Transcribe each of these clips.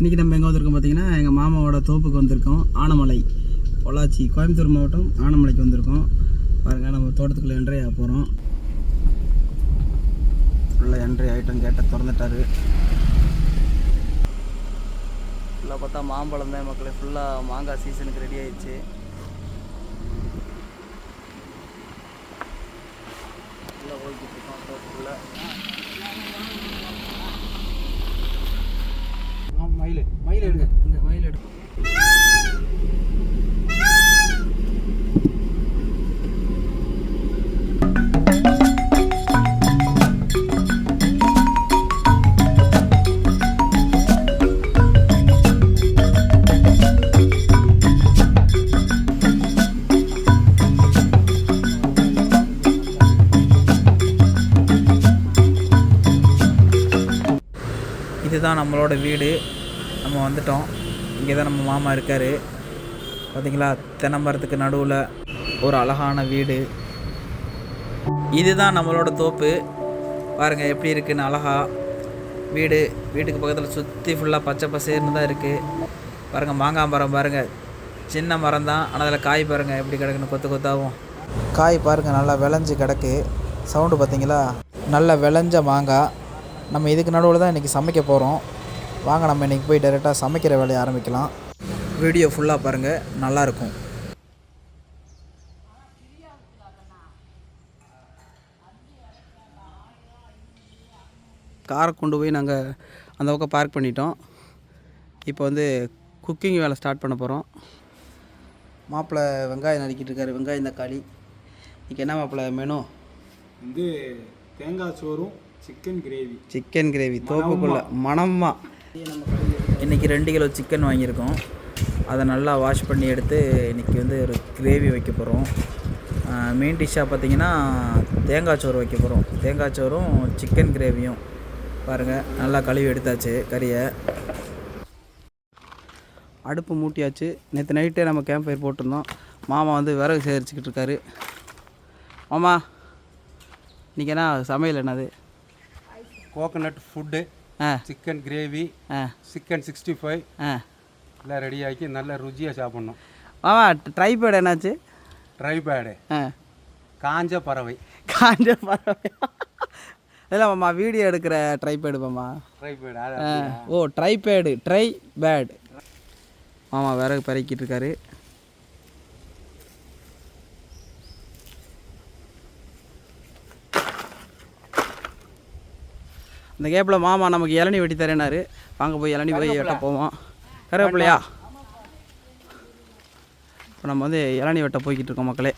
இன்றைக்கி நம்ம எங்கே வந்திருக்கோம் பார்த்தீங்கன்னா எங்கள் மாமாவோட தோப்புக்கு வந்திருக்கோம் ஆனமலை. பொள்ளாச்சி கோயம்புத்தூர் மாவட்டம் ஆனமலைக்கு வந்திருக்கோம். பாருங்கள் நம்ம தோட்டத்துக்குள்ளே என்ட்ரி ஆக போகிறோம் ஃபுல்லாக என்ட்ரி ஐட்டம் கேட்டை திறந்துட்டாரு. ஃபுல்லாக பார்த்தா மாம்பழம் தான் மக்களே. ஃபுல்லாக மாங்காய் சீசனுக்கு ரெடி ஆயிடுச்சு. ஃபுல்லாக ஓகே இருக்கோம் தோட்டத்துக்குள்ளே. இதுதான் நம்மளோட வீடு. நம்ம வந்துட்டோம். இங்கே தான் நம்ம மாமா இருக்கார். பார்த்தீங்களா தென்னமரத்துக்கு நடுவில் ஒரு அழகான வீடு. இதுதான் நம்மளோட தோப்பு. பாருங்கள் எப்படி இருக்குன்னு அழகா வீடு. வீட்டுக்கு பக்கத்தில் சுற்றி ஃபுல்லாக பச்சை பசேர்னு தான் இருக்குது பாருங்கள் மாங்காய் மரம் பாருங்கள் சின்ன மரம் தான். ஆனால் அதில் காய் பாருங்கள் எப்படி கிடக்குன்னு கொத்து கொத்தாகவும் காய் பாருங்கள் நல்லா விளைஞ்சி கிடக்கு. சவுண்டு பார்த்தீங்களா நல்லா விளைஞ்ச மாங்காய். நம்ம இதுக்கு நடுவில் தான் இன்றைக்கி சமைக்க போகிறோம் வாங்க நம்ம இன்றைக்கி போய் டைரெக்டாக சமைக்கிற வேலையை ஆரம்பிக்கலாம். வீடியோ ஃபுல்லாக பாருங்கள் நல்லாயிருக்கும் காரை கொண்டு போய் நாங்கள் அந்த பக்கம் பார்க் பண்ணிட்டோம். இப்போ வந்து குக்கிங் வேலை ஸ்டார்ட் பண்ண போகிறோம் மாப்பிள்ளை வெங்காயம் நறுக்கிட்டு இருக்காரு. வெங்காயம் தக்காளி. இன்றைக்கி என்ன மாப்பிள்ளை மெனு வந்து தேங்காய் சோறும் சிக்கன் கிரேவி சிக்கன் கிரேவி தோப்புக்குள்ள மணமா இன்றைக்கி ரெண்டு கிலோ சிக்கன் வாங்கியிருக்கோம். அதை நல்லா வாஷ் பண்ணி எடுத்து இன்றைக்கி வந்து ஒரு கிரேவி வைக்க போகிறோம் மெயின் டிஷ்ஷாக பார்த்தீங்கன்னா தேங்காய் சோறு வைக்க போகிறோம் தேங்காய் சோறும் சிக்கன் கிரேவியும் பாருங்கள் நல்லா கழுவி எடுத்தாச்சு கறியை. அடுப்பு மூட்டியாச்சு. நேற்று நைட்டே நம்ம கேம்ப் ஃபயர் போட்டிருந்தோம். மாமா வந்து விறகு சேகரிச்சுக்கிட்டு இருக்காரு. மாமா இன்றைக்கி என்ன சமையல் என்னது? கோகனட் ஃபுட்டு ஆ. சிக்கன் கிரேவி ஆ. சிக்கன் சிக்ஸ்டி ஃபைவ் ஆ. எல்லாம் ரெடி ஆக்கி நல்ல ருச்சியாக சாப்பிட்ணும். மாமா ட்ரைபேட் என்னாச்சு? ட்ரை பேடு ஆ. காஞ்ச பறவை. காஞ்ச பறவை. இல்லை மாமா வீடியோ எடுக்கிற ட்ரைபேடு மாமா. ட்ரை பேடு ஆ, ஓ ட்ரைபேடு ட்ரை பேட் மாமா விறகு பறக்கிட்டு இருக்காரு. இந்த கேப்பில் மாமா நமக்கு இளநி வெட்டி தரேனாரு. வாங்க போய் இளநி போய் வெட்ட போவோம். கருவேப்பிலையா? இப்போ நம்ம வந்து இளநி வெட்ட போய்கிட்டு இருக்கோம் மக்களே.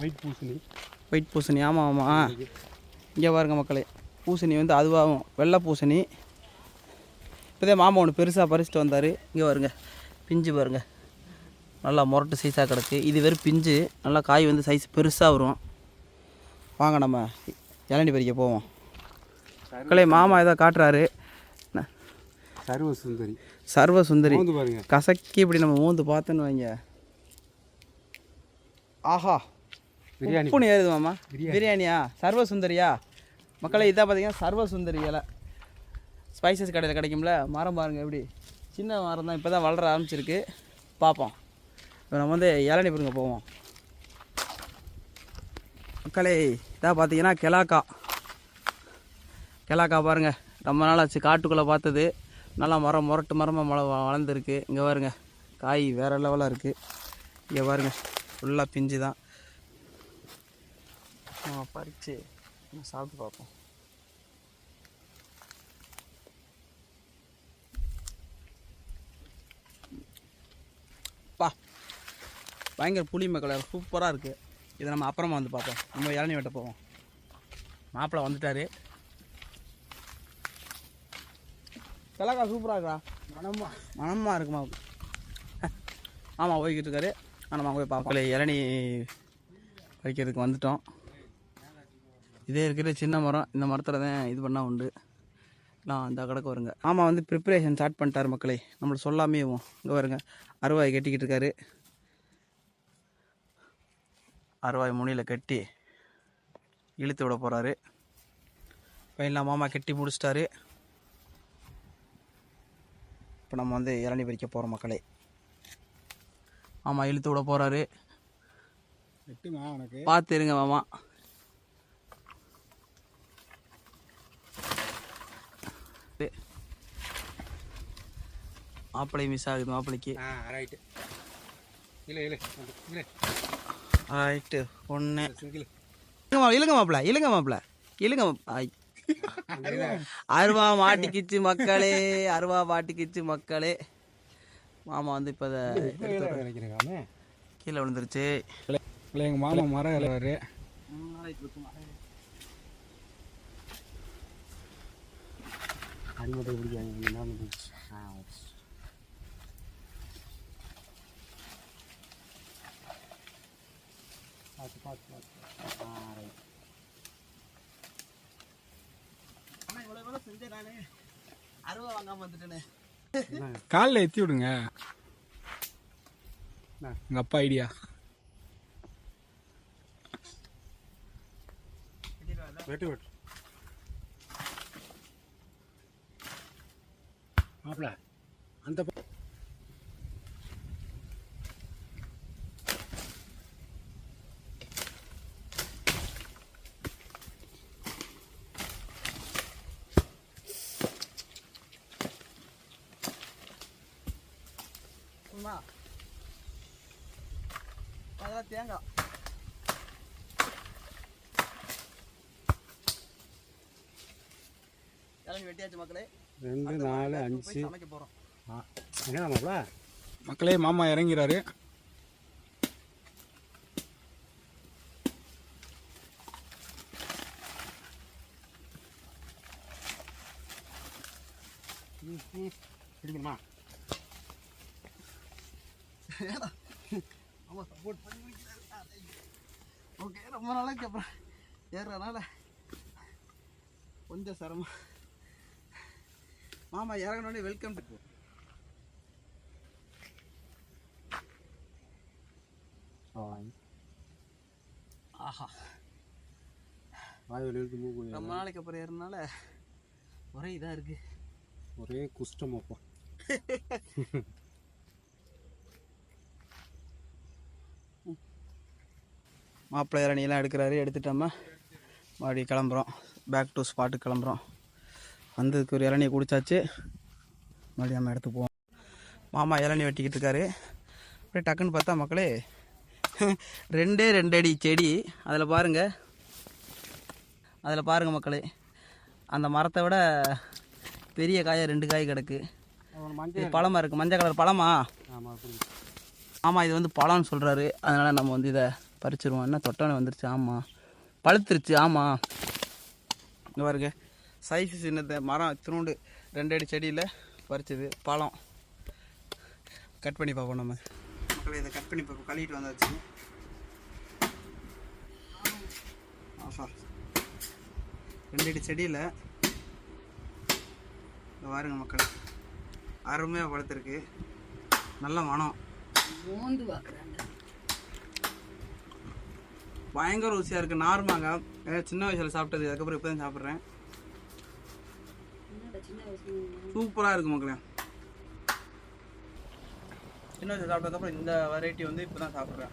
ஒயிட் பூசணி. ஒயிட் பூசணி. ஆமாம் ஆமாம் இங்கே பாருங்க மக்களே. பூசணி வந்து அதுவாகும் வெள்ளை பூசணி. இப்போதே மாமா ஒன்று பெருசாக பறிச்சுட்டு வந்தார். இங்கே பாருங்க. பிஞ்சு பாருங்க. நல்லா முரட்டு சைஸாக கிடக்கு. இது வெறும் பிஞ்சு. நல்லா காய் வந்து சைஸ் பெருசாக வரும். வாங்க நம்ம இளநி பறிக்க போவோம். மக்களே மாமா ஏதோ காட்டுறாரு. சர்வ சுந்தரி. சர்வ சுந்தரி. கசக்கி இப்படி நம்ம மூந்து பார்த்தோன்னு வைங்க. ஆஹா. பிரியாணி. உப்புன்னு ஏறுது மாமா. பிரியாணியா? சர்வ சுந்தரியா? மக்களே இதான் பார்த்தீங்கன்னா சர்வ சுந்தரி இலை. ஸ்பைசஸ் கடையில் கிடைக்கும்ல? மரம் பாருங்க எப்படி? சின்ன மரம் தான் இப்போ தான் வளர ஆரம்பிச்சிருக்கு. பார்ப்போம் இப்போ நம்ம வந்து இளநி பிடுங்க போவோம். மக்களே இதாக பார்த்தீங்கன்னா கெலாக்கா. கெலாக்கா பாருங்கள் ரொம்ப நாள் ஆச்சு காட்டுக்குள்ளே பார்த்தது. நல்லா மரம் முரட்டு மரமாக மழை வளர்ந்துருக்கு. இங்கே பாருங்க. காய் வேறு லெவலாக இருக்குது இங்கே பாருங்கள் ஃபுல்லாக பிஞ்சு தான். நம்ம பறித்து நம்ம சாப்பிட்டு பார்ப்போம். பா. பயங்கர புளி மக்கள். சூப்பராக இருக்குது இதை நம்ம அப்புறமா வந்து பார்ப்போம். நம்ம இளநீ வெட்ட போவோம். மாப்பிள்ளை வந்துட்டாரு. கிழக்கா சூப்பராக இருக்கா? மனமா. மனமாக இருக்குமா? ஆமாம் போய்கிட்டு இருக்காரு. ஆனால் போய் பார்ப்போம். இளநீ வைக்கிறதுக்கு வந்துட்டோம். இதே இருக்கிற சின்ன மரம் இந்த மரத்தில் தான் இது பண்ணால் உண்டு. நான் அந்த கடைக்கு வருங்க ஆமாம் வந்து ப்ரிப்பரேஷன் ஸ்டார்ட் பண்ணிட்டாரு மக்களே. நம்மளை சொல்லாமே இங்கே வருங்க அருவாய் கட்டிக்கிட்டு இருக்காரு. அருவாய் முனியில் கட்டி இழுத்து விட போகிறாரு பையன்லாம் மாமா கட்டி முடிச்சிட்டாரு. இப்போ நம்ம வந்து இளநீ பறிக்க போகிறோம் மக்களே. ஆமாம் இழுத்து விட போகிறாரு எட்டுமா உனக்கு? பார்த்து இருங்க மாமா. மாப்பிள்ளை மிஸ் ஆகுது மாப்பிள்ளைக்கு ரைட்டு இல்லை இல்லை இல்லை ரைட்டு ஒன்று இழுங்க மாப்பிள்ள இழுங்க மாப்பிள்ள இழுங்க அருவா மாட்டிக்கிச்சு மக்களே அருவா மாட்டிக்கிச்சு மக்களே மாமா வந்து இப்போ அதை கீழே விழுந்துருச்சு இல்லை எங்கள் மாமா மரம் இலவாரு அடிமட்டை பிடிக்காங்க பார்த்து பார்த்து பார்த்து ஆ ரைட் அருவா வாங்காம வந்துட்டேனே. காலில் எத்தி விடுங்க. எங்கள் அப்பா ஐடியா. வெட்டு வெட்டு மாப்பிள அந்த மக்களே ரெண்டு நாலு அஞ்சு என்ன மாப்பிள மக்களே மாமா இறங்கிறாரு பிடிக்கணுமா ஆமாம் சப்போர்ட் பண்ணி ஓகே ரொம்ப நாளைக்கு அப்புறம் ஏறுறதுனால கொஞ்சம் சிரமம். மாமா இறங்கினோடனே வெல்கம் டு ஆஹா. மூக்கு ரொம்ப நாளைக்கு அப்புறம் ஏறினால ஒரே இதாக இருக்கு. ஒரே குஷ்டம் மாப்பிள்ளை இளநியெல்லாம் எடுக்கிறாரு எடுத்துட்டோமா? மறுபடியும் கிளம்புறோம். பேக் டு ஸ்பாட்டுக்கு கிளம்புறோம். வந்ததுக்கு ஒரு இளநியை குடிச்சாச்சு. மறுபடியும் நம்ம எடுத்து போவோம். மாமா இளநீ வெட்டிக்கிட்டு இருக்காரு. அப்படியே டக்குன்னு பார்த்தா மக்களே ரெண்டே ரெண்டு அடி செடி. அதில் பாருங்கள் அதில் பாருங்கள் மக்களே. அந்த மரத்தை விட பெரிய காயாக ரெண்டு காய் கிடக்கு. மஞ்சள் இது பழமா இருக்குது மஞ்சள் கலர் பழமா? ஆமாம் இது வந்து பழம்னு சொல்கிறாரு அதனால் நம்ம வந்து இதை பறிச்சிருவோம். என்ன தொட்டனை வந்துருச்சு. ஆமாம் பழுத்துருச்சு. ஆமாம் இங்கே பாருங்க. சைஸ் சின்னத. மரம் இத்தினோண்டு ரெண்டு அடி செடியில் பறிச்சது. பழம். கட் பண்ணி பார்ப்போம் நம்ம. மக்களை இதை கட் பண்ணி பார்ப்போம். கழுவிட்டு வந்தாச்சு. ஆஹா ரெண்டு அடி செடியில் இங்க பாருங்க மக்கள். அருமையாக பழுத்திருக்கு. நல்ல மனம். பயங்கர ருசியாக இருக்குது நார்மாங்க சின்ன வயசில் சாப்பிட்டது. அதுக்கப்புறம் இப்போ தான் சாப்பிட்றேன் சூப்பராக இருக்குது மக்களே. சின்ன வயசில் சாப்பிட்டதுக்கப்புறம் இந்த வெரைட்டி வந்து இப்போ தான் சாப்பிட்றேன்.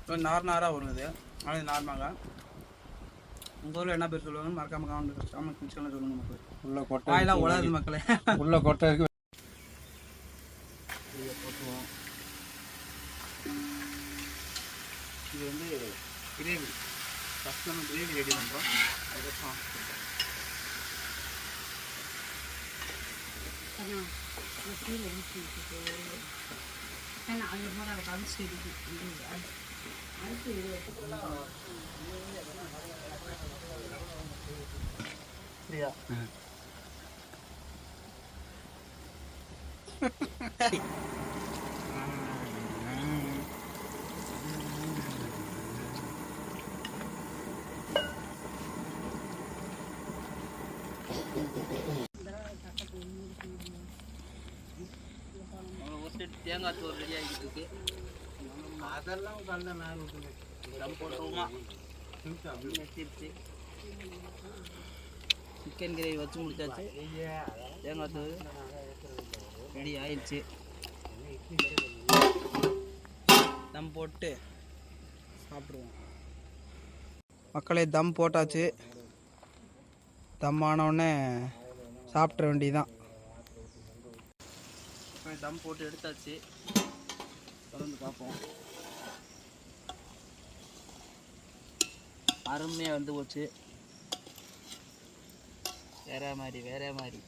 இப்போ நார் நாராக வரும் இது. ஆனால் நார்மாங்க உங்கள் ஊரில் என்ன பேர் சொல்லுவாங்கன்னு மறக்காம கமெண்ட் கமெண்ட் சொல்லுங்கள் மக்களே. உள்ள கொட்டை வாயெல்லாம் உலருது மக்களே. உள்ள கொட்டை இது வந்து கிரேவி. ஃபஸ்ட் நம்ம கிரேவி ரெடி பண்ணுறோம் அதுக்கப்புறம் சரியா ஒரு தேங்காய் தோல் ரெடி ஆகிட்டு இருக்கு. அதெல்லாம் கல்ல நான் தம் போட்டுருவோமா நெத்திருச்சு சிக்கன் கிரேவி வச்சு முடிச்சாச்சு. தேங்காய் தூள் ரெடி ஆயிடுச்சு தம் போட்டு சாப்பிடுவோம். மக்களே தம் போட்டாச்சு. தம் ஆனவுடனே சாப்பிட்ற வேண்டியதான் தம் போட்டு எடுத்தாச்சு. தொடர்ந்து பார்ப்போம். அருமையாக வந்து போச்சு. வேற மாதிரி வேற மாதிரி.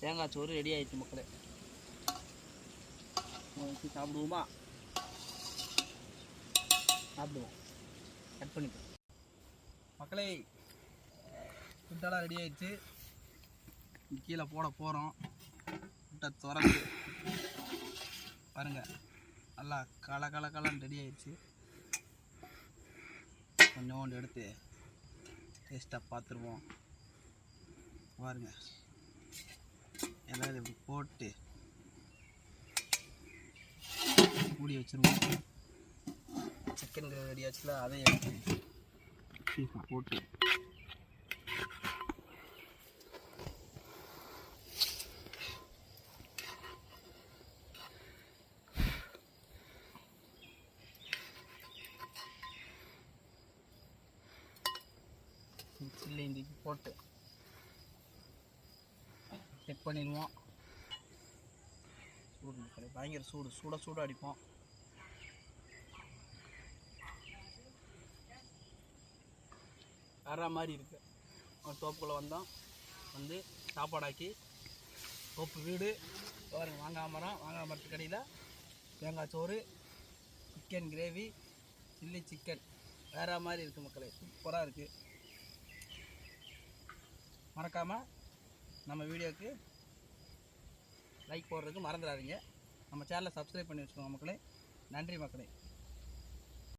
தேங்காய் சோறு ரெடி ஆயிடுச்சு மக்களே. சாப்பிடுவோமா? சாப்பிடுவோம். கட் பண்ணிப்போம் மக்களே ஃபுட்டெல்லாம் ரெடி ஆயிடுச்சு. கீழே போட போகிறோம் முட்டை திறந்து. பாருங்க. நல்லா கல கல கலன்னு ரெடி ஆயிடுச்சு. கொஞ்சோண்டு எடுத்து டேஸ்ட்டாக பார்த்துருவோம் பாருங்க. எல்லாம் இப்படி போட்டு மூடி வச்சிருவோம். சிக்கன் கிரேவி ரெடி ஆச்சுல அதையும் எடுத்து போட்டு சில்லி இண்டிக்கு போட்டு செக் பண்ணிடுவோம். சூடு பயங்கர சூடு. சூட சூடாக அடிப்போம். வேற மாதிரி இருக்கு. ஒரு தோப்புக்குள்ளே வந்தோம். வந்து சாப்பாடாக்கி தோப்பு வீடு பாருங்க மாங்காய் மரம் மாங்காய் தேங்காய் சோறு சிக்கன் கிரேவி சில்லி சிக்கன் வேற மாதிரி இருக்குது மக்களே. சூப்பராக இருக்குது மறக்காமல் நம்ம வீடியோக்கு லைக் போடுறதுக்கு மறந்துடாதீங்க. நம்ம சேனலை சப்ஸ்கிரைப் பண்ணி வச்சுக்கோங்க மக்களே. நன்றி மக்களே.